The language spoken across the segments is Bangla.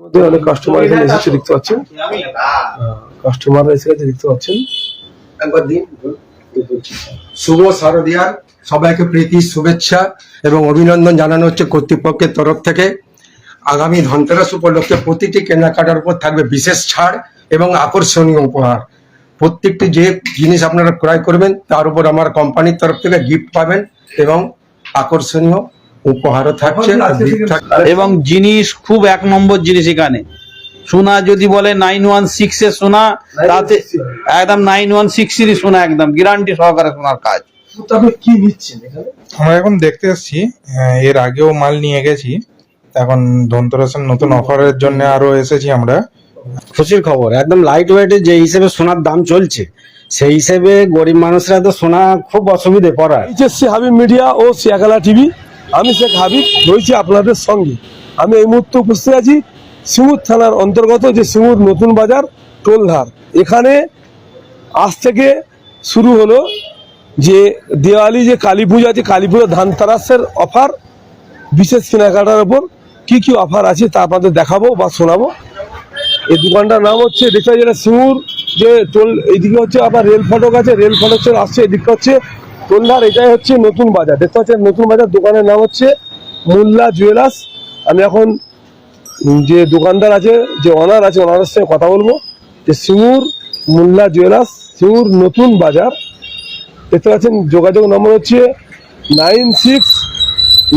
মধ্যে অনেক কাস্টমার এখানে এসেছে দেখতে পাচ্ছেন। কাস্টমার এসে গেছে দেখতে পাচ্ছেন। শুভ শারদিয়ার সবাইকে প্রীতি শুভেচ্ছা এবং অভিনন্দন জানানো হচ্ছে কর্তৃপক্ষের তরফ থেকে। আগামী ধনতেরাস উপলক্ষে প্রতিটি কেনাকাটার উপর থাকবে বিশেষ ছাড় এবং আকর্ষণীয় উপহার। প্রত্যেকটি যে জিনিস আপনারা ক্রয় করবেন তার উপর আমার কোম্পানির তরফ থেকে গিফট পাবেন এবং আকর্ষণীয় উপহারও থাকছে এবং জিনিস খুব এক নম্বর জিনিস এখানে। সোনা যদি বলে নাইন ওয়ান সিক্স এর সোনা তাতে একদম নাইন ওয়ান সিক্সেরই সোনা একদম গ্যারান্টি সহকারে সোনার কাজ। তো আপনি কি নিচ্ছেন এখানে? আমরা এখন দেখতে এসেছি এর আগেও মাল নিয়ে গেছি। এখন ধনতেরাসের নতুন অফারের জন্য আরও এসেছি আমরা। খুশির খবর একদম লাইট ওয়েটে যে হিসেবে সোনার দাম চলছে সেই হিসেবে গরিব মানুষরা তো সোনা খুব অসুবিধে পড়ায় এইচএসসি হাবিব মিডিয়া ও সিয়াকালা টিভি। আমি শেখ হাবিব রয়েছি আপনাদের সঙ্গে। আমি এই মুহূর্তে উপস্থিত আছি সিঙ্গুর থানার অন্তর্গত যে সিঙ্গুর নতুন বাজার টোলধার। এখানে আজ থেকে শুরু হলো যে দেওয়ালি যে কালী পুজো আছে, কালী পুজো ধান তারাসের অফার, বিশেষ কেনাকাটার ওপর কি কি অফার আছে তা আপনাদের দেখাবো বা শোনাবো। এই দোকানটার নাম হচ্ছে, দেখতে এটা সিঙ্গুর যে টোল, এইদিকে হচ্ছে আবার রেল ফটক আছে, রেল ফটক আসছে এদিকটা হচ্ছে টোলধার এটাই হচ্ছে নতুন বাজার। দেখতে পাচ্ছেন, নতুন বাজার, দোকানের নাম হচ্ছে মোল্লা জুয়েলার্স। আমি এখন যে দোকানদার আছে, যে অনার আছে ওনারের সঙ্গে কথা বলব। যে সিঙ্গুর মোল্লা জুয়েলার্স, সিঙ্গুর নতুন বাজার। দেখতে পাচ্ছেন, যোগাযোগ নম্বর হচ্ছে nine six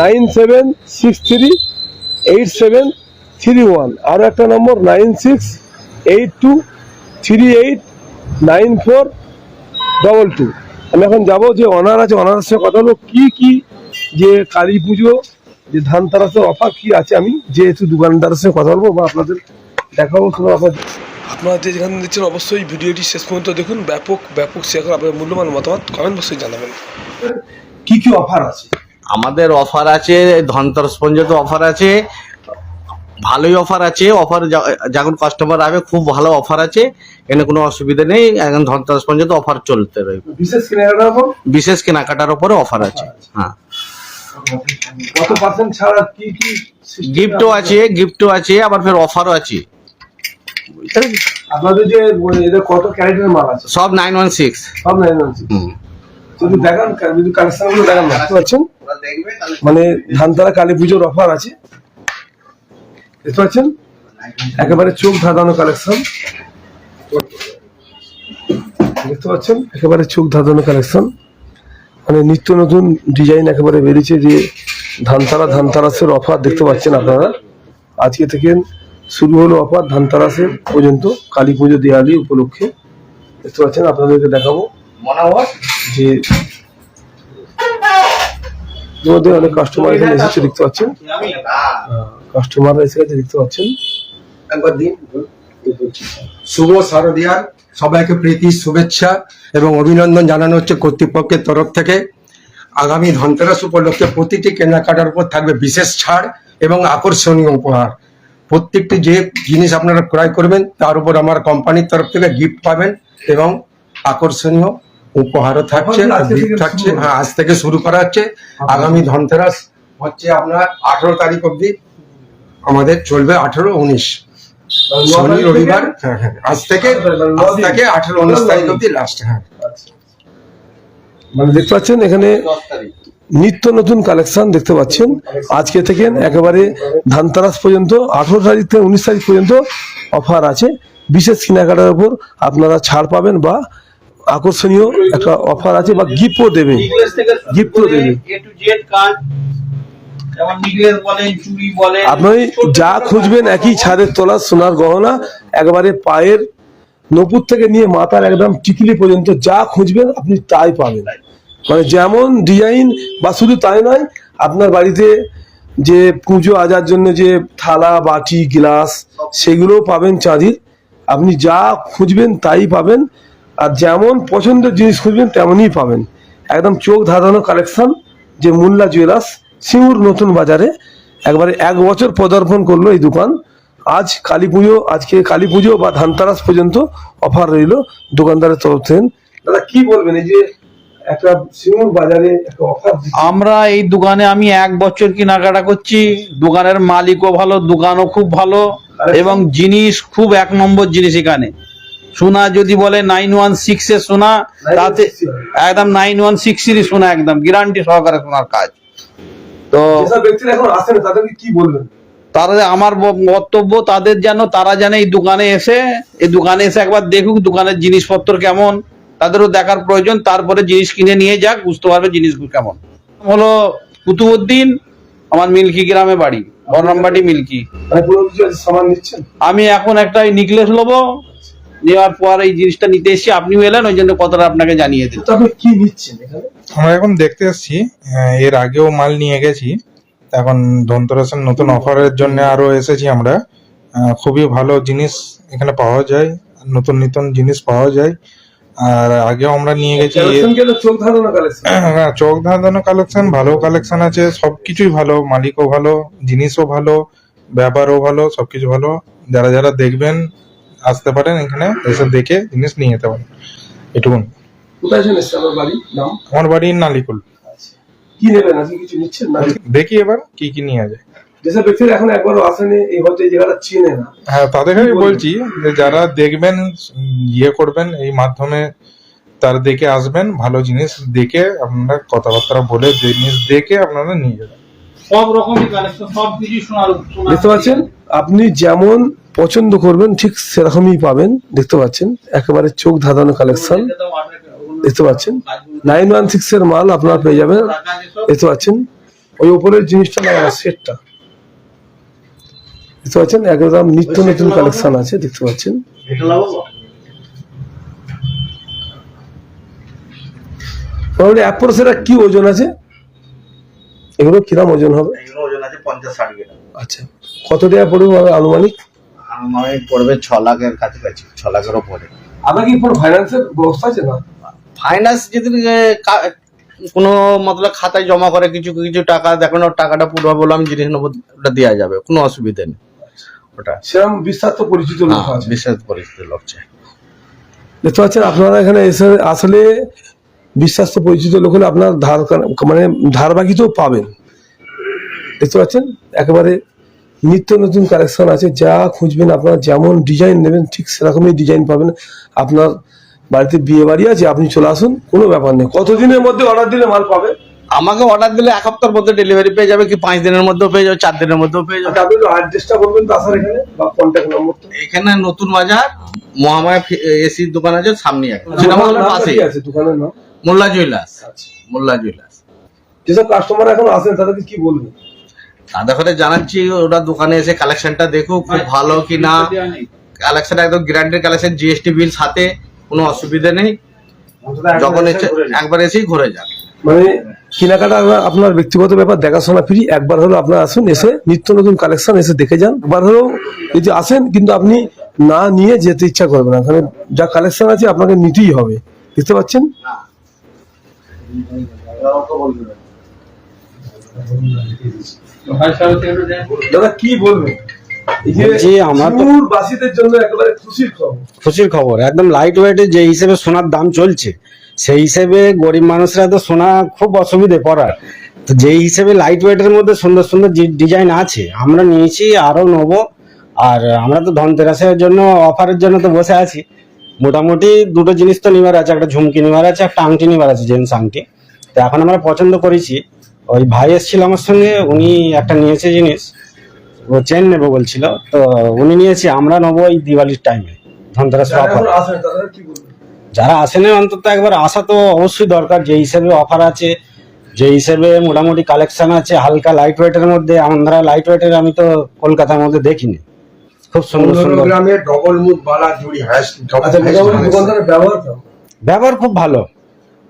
nine seven six three eight seven three one. আরও একটা নম্বর, nine six eight two three eight nine four double two. আমি এখন যাব যে অনার আছে অনারের সঙ্গে কথা হলো কি কি যে কালী পুজো যে ধান তারাসের অফার কি আছে আমি যেহেতু দোকানদারের সঙ্গে কথা বলব বা আপনাদের দেখাবো তোমার অফার আপনারা যে যেখানে দিচ্ছেন অবশ্যই ভিডিওটি শেষ পর্যন্ত দেখুন। ব্যাপক ব্যাপক শেয়ার করে আপনার মূল্যবান মতামত কমেন্ট বক্সে জানাবেন। কি কি অফার আছে? আমাদের অফার আছে ধনতেরাস পর্যন্ত অফার আছে। ভালোই অফার আছে অফার যখন কাস্টমার আসবে খুব ভালো অফার আছে এখানে কোনো অসুবিধা নেই এখন ধনতেরাস পর্যন্ত অফার চলতে রয়েছে বিশেষ কেনাকাটার উপর? বিশেষ কেনাকাটার উপরে অফার আছে হ্যাঁ। কত পার্সেন্ট ছাড়া কি কি গিফটও আছে? গিফটও আছে আবার ফের অফারও আছে। আপনাদের যে এদের কত ক্যারেটের মাল আছে? সব নাইন ওয়ান সিক্স সব নাইন যদি দেখান যদি কালেকশনগুলো দেখান দেখতে পাচ্ছেন মানে ধানতারা কালী পুজোর অফার আছে? দেখতে পাচ্ছেন? একেবারে চোখ ধাঁধানো কালেকশন দেখতে পাচ্ছেন? একেবারে চোখ ধাঁধানো কালেকশন মানে নিত্য নতুন ডিজাইন একেবারে বেরিয়েছে যে ধানতারা ধানতারাসের অফার দেখতে পাচ্ছেন আপনারা। আজকে থেকে শুরু হলো অফার ধানতারাসের পর্যন্ত কালী পুজো দেওয়ালি উপলক্ষে। দেখতে পাচ্ছেন আপনাদেরকে দেখাবো। যে ইতিমধ্যে অনেক কাস্টমার এখানে এসেছে দেখতে পাচ্ছেন? কাস্টমার এসে গেছে দেখতে পাচ্ছেন? শুভ শারদিয়ার সবাইকে প্রীতি শুভেচ্ছা এবং অভিনন্দন জানানো হচ্ছে কর্তৃপক্ষের তরফ থেকে। আগামী ধনতেরাস উপলক্ষে প্রতিটি কেনাকাটার উপর থাকবে বিশেষ ছাড় এবং আকর্ষণীয় উপহার। প্রত্যেকটি যে জিনিস আপনারা ক্রয় করবেন তার উপর আমার কোম্পানির তরফ থেকে গিফট পাবেন এবং আকর্ষণীয় উপহারও থাকছে গিফট থাকছে হ্যাঁ আজ থেকে শুরু করা হচ্ছে। আগামী ধনতেরাস হচ্ছে আপনার আঠারো তারিখ অবধি আমাদের চলবে আঠারো উনিশ। শনি রবিবার হ্যাঁ হ্যাঁ আজ থেকে আজ থেকে আঠারো উনিশ তারিখ অব্দি লাস্ট হ্যাঁ। মানে দেখতে পাচ্ছেন এখানে নিত্য নতুন কালেকশন দেখতে পাচ্ছেন। আজকে থেকে একেবারে ধানতারাস পর্যন্ত আঠারো তারিখ থেকে উনিশ তারিখ পর্যন্ত অফার আছে। বিশেষ কেনাকাটার উপর আপনারা ছাড় পাবেন বা আকর্ষণীয় একটা অফার আছে বা গিফটও দেবে। গিফটও দেবে। আপনি যা খুঁজবেন একই ছাদের তলা সোনার গহনা একবারে পায়ের নপুর থেকে নিয়ে মাথার একদম টিকলি পর্যন্ত যা খুঁজবেন আপনি তাই পাবেন। মানে যেমন ডিজাইন বা শুধু তাই নয় আপনার বাড়িতে যে পুজো আজার জন্য যে থালা বাটি গ্লাস সেগুলোও পাবেন চাঁদির। আপনি যা খুঁজবেন তাই পাবেন। আর যেমন পছন্দের জিনিস খুঁজবেন তেমনই পাবেন। একদম চোখ ধাঁধানো কালেকশন যে মুল্লা জুয়েলার্স সিঙ্গুর নতুন বাজারে একবারে এক বছর পদার্পণ করল এই দোকান। আজ কালী পুজো আজকে কালী পুজো বা ধানতারাস পর্যন্ত অফার রইল দোকানদারের তরফ থেকে। দাদা কি বলবেন? এই যে একটা সিঙ্গুর বাজারে একটা অফার আমরা এই দোকানে আমি এক বছর কেনাকাটা করছি। দোকানের মালিকও ভালো দোকানও খুব ভালো এবং জিনিস খুব এক নম্বর জিনিস এখানে। সোনা যদি বলে নাইন ওয়ান সিক্স এর সোনা তাতে একদম নাইন ওয়ান সিক্সেরই সোনা একদম গ্যারান্টি সহকারে সোনার কাজ। তো যেসব এখন আসেন তাদেরকে কি বলবেন? তারা আমার বক্তব্য তাদের যেন তারা যেন এই দোকানে এসে এই দোকানে এসে একবার দেখুক দোকানের জিনিসপত্র কেমন তাদেরও দেখার প্রয়োজন তারপরে জিনিস কিনে নিয়ে যাক বুঝতে পারবে জিনিসগুলো কেমন। হলো কুতুবুদ্দিন আমার মিল্কি গ্রামে বাড়ি বর্ণামবাটি মিল্কি। মানে আমি এখন একটা নেকলেস নেব নেওয়ার পর এই জিনিসটা নিতে এসেছি আপনিও এলেন ওই জন্য কথাটা আপনাকে জানিয়ে দিন তো আপনি কি নিচ্ছেন এখানে? আমরা এখন দেখতে এসেছি এর আগেও মাল নিয়ে গেছি। এখন ধনতেরাসের নতুন অফারের জন্য আরও এসেছি আমরা। খুবই ভালো জিনিস এখানে পাওয়া যায় নতুন নতুন জিনিস পাওয়া যায়। আর আগেও আমরা নিয়ে গেছি হ্যাঁ চোখ ধাঁধানো কালেকশন ভালো কালেকশন আছে সবকিছুই ভালো মালিকও ভালো জিনিসও ভালো ব্যাপারও ভালো সবকিছু ভালো। যারা যারা দেখবেন আসতে পারেন এখানে এসে দেখে জিনিস নিয়ে যেতে পারেন। এটুকুন কোথায় এসে? এসছে আমার বাড়ি নাম? আমার বাড়ি নালিকুল। কি নেবেন? আজকে কিছু নিচ্ছেন? না দেখি এবার কি কি নিয়ে যায়। যেসব ব্যক্তিরা এখন একবারও আসেনি এই হয়তো এই জায়গাটা চিনে না। হ্যাঁ তাদেরকে আমি বলছি যে যারা দেখবেন ইয়ে করবেন এই মাধ্যমে তার দেখে আসবেন ভালো জিনিস দেখে আপনারা কথাবার্তা বলে জিনিস দেখে আপনারা নিয়ে যাবেন। সব রকমই কালেকশন সব কিছু শোনার দেখতে পাচ্ছেন আপনি যেমন পছন্দ করবেন ঠিক সেরকমই পাবেন দেখতে পাচ্ছেন। একেবারে চোখ ধাঁধানো কালেকশন দেখতে পাচ্ছেন। নাইন ওয়ান সিক্স এর মাল আপনারা পেয়ে যাবেন দেখতে পাচ্ছেন। ওই উপরের জিনিসটা লাগানো সেটটা। দেখতে পাচ্ছেন একদম নিত্য নতুন কালেকশন আছে দেখতে পাচ্ছেন। অ্যাপ্রোসের কি ওজন আছে? এগুলো কিরাম ওজন হবে? এগুলো ওজন আছে পঞ্চাশ ষাট গ্রাম। আচ্ছা কত টাকা পড়বে আমার আনুমানিক আমার পড়বে ছ লাখের কাছাকাছি ছ লাখেরও পড়ে। আপনার কি কোনো ফাইন্যান্সের ব্যবস্থা আছে না? ফাইন্যান্স যদি কোনো মতলব খাতায় জমা করে কিছু কিছু টাকা দেখানোর টাকাটা পুরো বলে আমি জিনিস নেব ওটা দেওয়া যাবে কোনো অসুবিধা নেই। ওটা। সেরকম বিস্তারিত পরিচিত লোক হ্যাঁ, আছে? বিশেষ পরিস্থিতি লোক চাই। দেখতে পাচ্ছেন আপনারা এখানে এসে আসলে বিশ্বাস্ত পরিচিত লোক হলে আপনার ধার মানে ধার বাকিতেও পাবেন। দেখতে পাচ্ছেন একেবারে নিত্য নতুন কালেকশন আছে যা খুঁজবেন আপনারা যেমন ডিজাইন নেবেন ঠিক সেরকমই ডিজাইন পাবেন। আপনার বাড়িতে বিয়ে বাড়ি আছে আপনি চলে আসুন কোনো ব্যাপার নেই। কতদিনের মধ্যে অর্ডার দিলে মাল পাবে? আমাকে অর্ডার দিলে এক সপ্তাহের মধ্যে ডেলিভারি পেয়ে যাবে কি পাঁচ দিনের মধ্যেও পেয়ে যাবে চার দিনের মধ্যেও পেয়ে যাবে। আচ্ছা, আপনি অ্যাড্রেসটা বলবেন তো আসার এখানে বা কন্ট্যাক্ট নম্বরটা এখানে নতুন বাজার মহামায়া এসির দোকান আছে সামনে সিনেমা হলের পাশে আছে? দোকানের নাম? মোল্লা জুয়েলার্স। আচ্ছা। মোল্লা জুয়েলার্স। যেসব কাস্টমার এখন আসেন তাদেরকে কি বলবেন? তাদের করে জানাচ্ছি ওরা দোকানে এসে কালেকশনটা দেখুক খুব ভালো কি না কালেকশন একদম গ্যারান্টেড কালেকশন জিএসটি বিল সাথে কোনো অসুবিধা নেই। যখন এসে একবার এসেই ঘুরে যান। মানে কেনাকাটা আপনার- আপনার ব্যক্তিগত ব্যাপার দেখাশোনা ফ্রি একবার হলো আপনার আসুন এসে নিত্য নতুন কালেকশন এসে দেখে যান। একবার হলেও যদি আসেন কিন্তু আপনি না নিয়ে যেতে ইচ্ছা করবেন না। কারণ যা কালেকশন আছে আপনাকে নিতেই হবে। দেখতে পাচ্ছেন? দাদা কি বলবেন যে আমরা তো- বাসীদের জন্য একেবারে খুশির খবর। খুশির খবর একদম লাইট ওয়েটে যে হিসেবে সোনার দাম চলছে সেই হিসেবে গরিব মানুষরা তো সোনা খুব অসুবিধে পড়ার। তো যেই হিসেবে লাইট ওয়েটের মধ্যে সুন্দর সুন্দর ডিজাইন আছে আমরা নিয়েছি আরও নেব। আর আমরা তো ধনতেরাসের জন্য অফারের জন্য তো বসে আছি। মোটামুটি দুটো জিনিস তো নেবার আছে একটা ঝুমকি নেবার আছে একটা আংটি নেবার আছে জেন্টস আংটি। তো এখন আমরা পছন্দ করেছি। ওই ভাই এসেছিল আমার সঙ্গে উনি একটা নিয়েছে জিনিস ও চেন নেবে বলছিল তো উনি নিয়েছি আমরা নেব এই দিওয়ালির টাইমে ধনতেরাস যারা অফার যারা আসেনি অন্তত একবার আসা তো অবশ্যই দরকার যে হিসেবে অফার আছে যে হিসেবে মোটামুটি কালেকশন আছে হালকা লাইট ওয়েটের মধ্যে আমরা লাইট ওয়েটের আমি তো কলকাতার মধ্যে দেখিনি। খুব সুন্দর সুন্দর। গ্রামের ডবল মুখ বালা জুড়ি হ্যাশ আচ্ছা ব্যবহার খুব ভালো।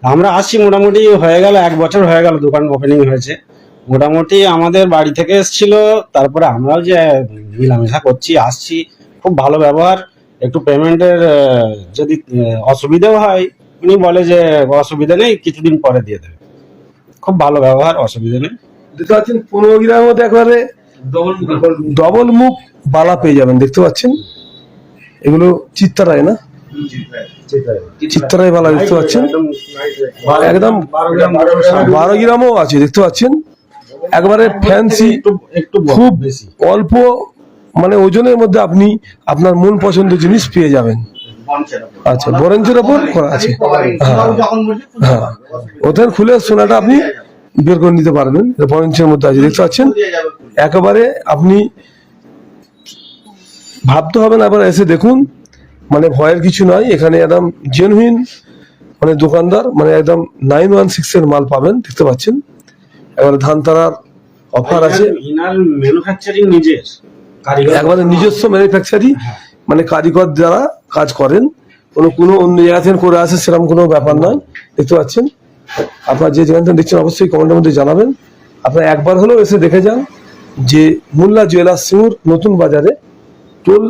আমরা আসছি মোটামুটি হয়ে গেল এক বছর হয়ে গেল দোকান ওপেনিং হয়েছে। মোটামুটি আমাদের বাড়ি থেকে এসেছিল তারপরে আমরাও যে মিলামেশা করছি আসছি খুব ভালো ব্যবহার। একটু পেমেন্টের যদি অসুবিধাও হয় উনি বলে যে অসুবিধা নেই কিছুদিন পরে দিয়ে দেবে। খুব ভালো ব্যবহার অসুবিধা নেই। দেখতে পাচ্ছেন পনেরো গ্রামের মধ্যে একবারে ডবল মুখ বালা পেয়ে যাবেন দেখতে পাচ্ছেন? এগুলো চিত্তারায় না? চিত্তারায় বালা দেখতে পাচ্ছেন? একদম বারো গ্রামও আছে, দেখতে পাচ্ছেন? একবারে ফ্যান্সি খুব অল্প মানে ওজনের মধ্যে আপনি আপনার মন পছন্দের জিনিস পেয়ে যাবেন। আচ্ছা বরেঞ্চের ওপর করা আছে। হ্যাঁ হ্যাঁ। ওদের খুলে সোনাটা আপনি বের করে নিতে পারবেন বরেঞ্চের মধ্যে আছে, দেখতে পাচ্ছেন? একেবারে আপনি ভাবতে হবে না আবার এসে দেখুন। মানে ভয়ের কিছু নয় এখানে একদম জেনুইন মানে দোকানদার মানে একদম নাইন ওয়ান সিক্স এর মাল পাবেন দেখতে পাচ্ছেন। এবারে ধান তারার অফার আছে। ম্যানুফ্যাকচারিং নিজের একবারে নিজস্ব ম্যানুফ্যাকচারি মানে কারিগর যারা কাজ করেন কোনো কোনো অন্য জায়গা থেকে করে আসে সেরকম কোনো ব্যাপার নয় দেখতে পাচ্ছেন। আপনার যে যেখান থেকে দেখছেন অবশ্যই কমেন্টের মধ্যে জানাবেন। আপনার একবার হলেও এসে দেখে যান যে মোল্লা জুয়েলার্স সিঙ্গুর নতুন বাজারে টোল